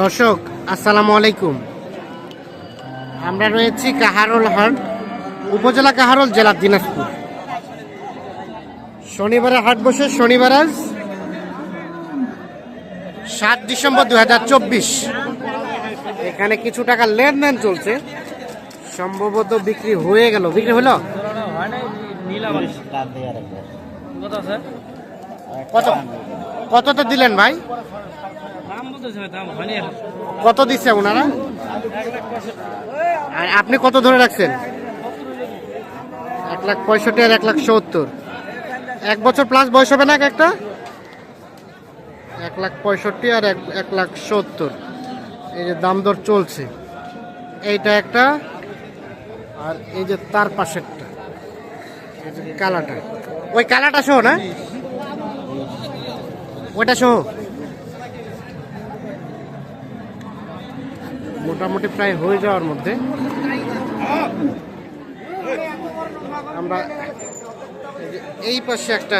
দর্শক, আসসালামু আলাইকুম। আমরা রয়েছি কাহারোল হাট, উপজেলা কাহারোল, জেলা দিনাজপুর। শনিবারে হাট বসে, শনিবার আজ সাত ডিসেম্বর দু হাজার চব্বিশ। এখানে কিছু টাকা লেনদেন চলছে। সম্ভবত বিক্রি হয়ে গেল। বিক্রি হলো? কত? কততে দিলেন ভাই? কত দিচ্ছে ওনারা? আর আপনি কত ধরে রাখছেন? এক লাখ পঁয়ষট্টি আর এক লাখ সত্তর। এক বছর প্লাস বয়স হবে না এক একটা? এক লাখ পঁয়ষট্টি আর এক এক লাখ সত্তর। এই যে দাম দর চলছে। এইটা একটা, আর এই যে তার পাশেরটা। কালাটা ওই কালাটা সহ না? ওইটা সহ? মোটামুটি প্রায় হয়ে যাওয়ার মধ্যে আমরা এই পাশে একটা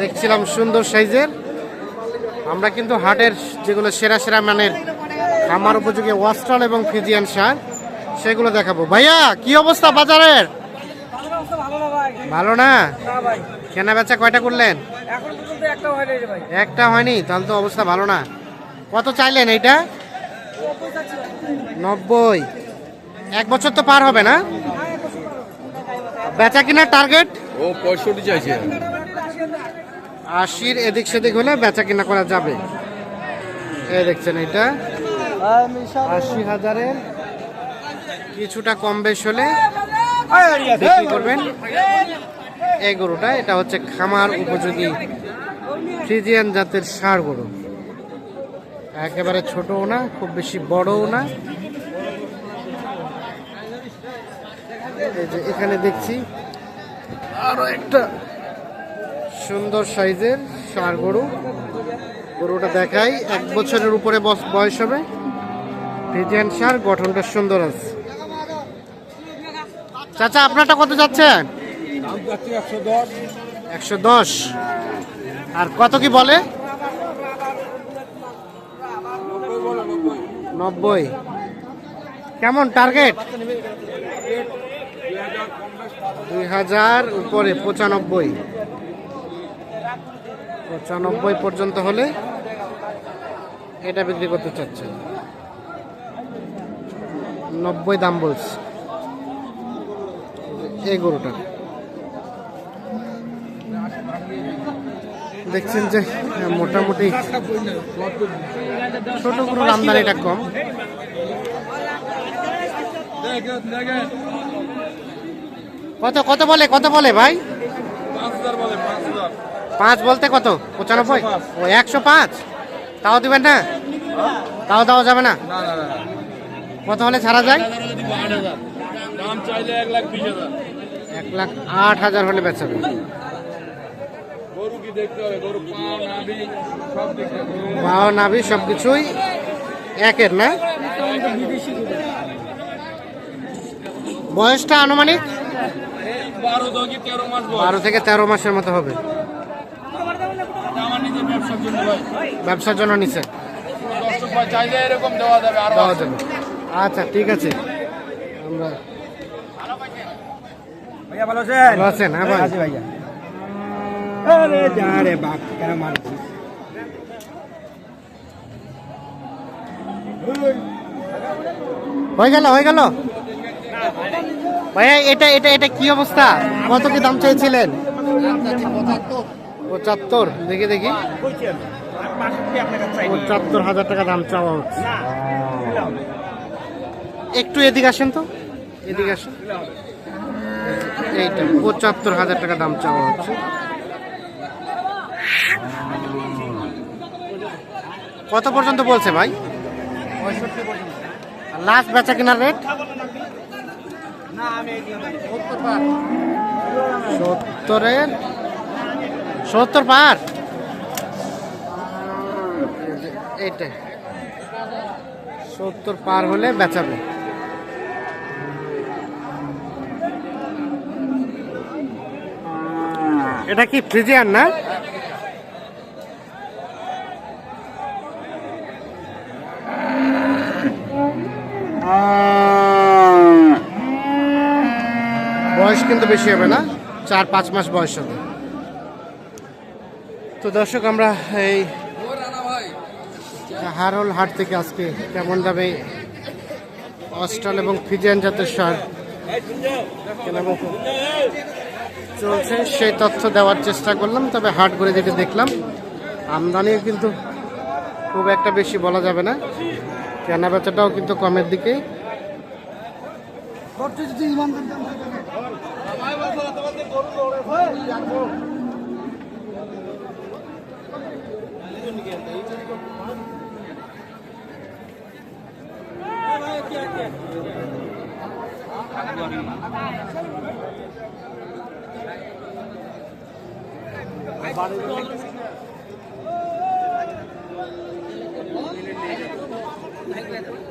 দেখছিলাম সুন্দর সাইজের। আমরা কিন্তু হাটের যেগুলো সেরা সেরা মানের খামার উপযোগী ওয়াস্ট্রল এবং ফিজিয়ান সার সেগুলো দেখাবো। ভাইয়া কি অবস্থা বাজারের? ভালো না? কেনা বেচা কয়টা করলেন? একটা হয়নি তাহলে তো অবস্থা ভালো না। কত চাইলেন এইটা? নব্বই। এক বছর তো পার হবে না? বেচা কিনা টার্গেট ও পঁয়ষট্টি চাইছে। আশির এদিক সেদিক হলে বেচা কিনা করা যাবে। এই দেখছেন এটা আশি হাজারের কিছুটা কম বেশ হলে বিক্রি করবেন। এই গরুটা এটা হচ্ছে খামার উপযোগী ফ্রিজিয়ান জাতের ষাঁড় গরু। একেবারে ছোটও না খুব বেশি বড়ও না। এই যে এখানে দেখছি আরও একটা সুন্দর সাইজের ষাঁড় গরু। গরুটা দেখাই এক বছরের উপরে বয়স হবে। ফ্রিজিয়ান সার গঠনটা সুন্দর আছে। চাচা আপনারটা কত যাচ্ছেন যাচ্ছে একশো দশ। আর কত কি বলে? নব্বই। কেমন টার্গেট দুই হাজার উপরে, পঁচানব্বই। পঁচানব্বই পর্যন্ত হলে এটা বিক্রি করতে চাচ্ছে নব্বই দাম বলছে। এই গরুটা দেখছেন যে, মোটামুটি ছোট গরুর আমদানিটা কম। কত কত বলে কত বলে ভাই? পাঁচ বলতে কত? পঁচানব্বই? ও, একশো পাঁচ? তাও দিবেন না? তাও দেওয়া যাবে না? কত হলে ছাড়া যায়? এক লাখ আট হাজার হলে বেচাবে গরু কি দেখতে হবে গরু পাও নাভি সব কিছুই একের না? বয়সটা আনুমানিক? বারো থেকে তেরো মাসের মতো হবে। ব্যবসার জন্য নিচে দেওয়া যাবে আচ্ছা ঠিক আছে। আমরা ভালো আছেন? ভালো আছেন হ্যাঁ ভাই। আছি ভাইয়া। আরে বাপ, কেন হয়ে গেল হয়ে গেল। ভাইয়া, এটা এটা এটা কি অবস্থা? কত কি দাম চাইছিলেন? পঁচাত্তর, দেখি দেখি। পঁচাত্তর হাজার টাকা দাম চাওয়া হচ্ছে। একটু এদিকে আসেন তো। এদিকে আসেন। এইটা, পঁচাত্তর হাজার টাকা দাম চাওয়া হচ্ছে। কত পর্যন্ত বলছে ভাই? লাস্ট বেচা কেনার রেট সত্তরের? সত্তর পার? এইটা সত্তর পার হলে বেচাবে। এটা কি ফ্রিজিয়ান না? বয়স কিন্তু বেশি হবে না, চার পাঁচ মাস বয়স হবে। তো দর্শক, আমরা এই হারল হাট থেকে আজকে কেমন দামে অস্ট্রাল এবং ফিজিয়ান জাতের সার চলছে, সেই তথ্য দেওয়ার চেষ্টা করলাম, তবে হাট ঘুরে যেটা দেখলাম। আমদানিও কিন্তু খুব একটা বেশি বলা যাবে না। কেনা বেচাটাও কিন্তু কমের দিকে বাড়ি